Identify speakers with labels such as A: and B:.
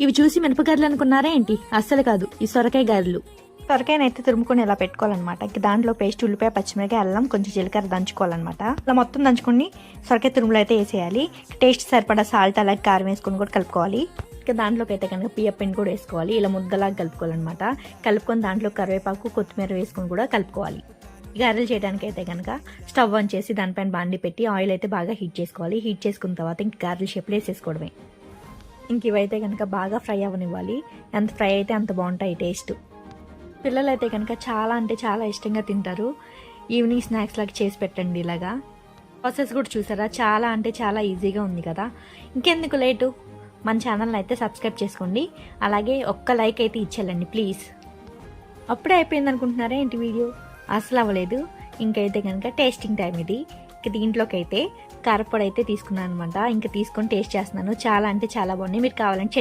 A: ఇవి చూసి మినపగారెలు అనుకున్నారా ఏంటి? అస్సలు కాదు. ఈ సొరకాయ గారెలు. సొరకాయనైతే తురుముకొని ఇలా పెట్టుకోవాలన్నమాట. ఇంక దాంట్లో పేస్ట్ ఉల్లిపాయ పచ్చిమిరకాయ అల్లం కొంచెం జీలకర్ర దంచుకోవాలన్నమాట. అలా మొత్తం దంచుకొని సొరకాయ తురుములో అయితే వేసేయాలి. టేస్ట్ సరిపడా సాల్ట్ అలాగే కారం వేసుకొని కూడా కలుపుకోవాలి. ఇక దాంట్లోకి అయితే కనుక పియ్యపిండి కూడా వేసుకోవాలి. ఇలా ముద్దలాగా కలుపుకోవాలన్నమాట. కలుపుకొని దాంట్లో కరివేపాకు కొత్తిమీర వేసుకొని కూడా కలుపుకోవాలి. గారెలు చేయడానికి అయితే కనుక స్టవ్ ఆన్ చేసి దానిపైన బాండి పెట్టి ఆయిల్ అయితే బాగా హీట్ చేసుకోవాలి. హీట్ చేసుకున్న తర్వాత ఇంక గారెల షేప్లో వేసేసుకోవడమే. ఇంక ఇవైతే కనుక బాగా ఫ్రై అవ్వనివ్వాలి ఎంత ఫ్రై అయితే అంత బాగుంటాయి టేస్ట్. పిల్లలు అయితే కనుక చాలా అంటే చాలా ఇష్టంగా తింటారు. ఈవినింగ్ స్నాక్స్ లాగా చేసి పెట్టండి ఇలాగా. ప్రాసెస్ కూడా చూసారా? చాలా అంటే చాలా ఈజీగా ఉంది కదా. ఇంకెందుకు లేటు? మన ఛానల్ని అయితే సబ్స్క్రైబ్ చేసుకోండి. అలాగే ఒక్క లైక్ అయితే ఇచ్చేయాలండి ప్లీజ్. అప్పుడే అయిపోయింది అనుకుంటున్నారా ఏంటి వీడియో? అసలు అవ్వలేదు. ఇంకైతే కనుక టేస్టింగ్ టైం ఇది. ఇంక దీంట్లోకి అయితే కారపొడి అయితే తీసుకున్నాను అనమాట ఇంకా తీసుకొని టేస్ట్ చేస్తున్నాను. చాలా అంటే చాలా బాగున్నాయి. మీరు కావాలంటే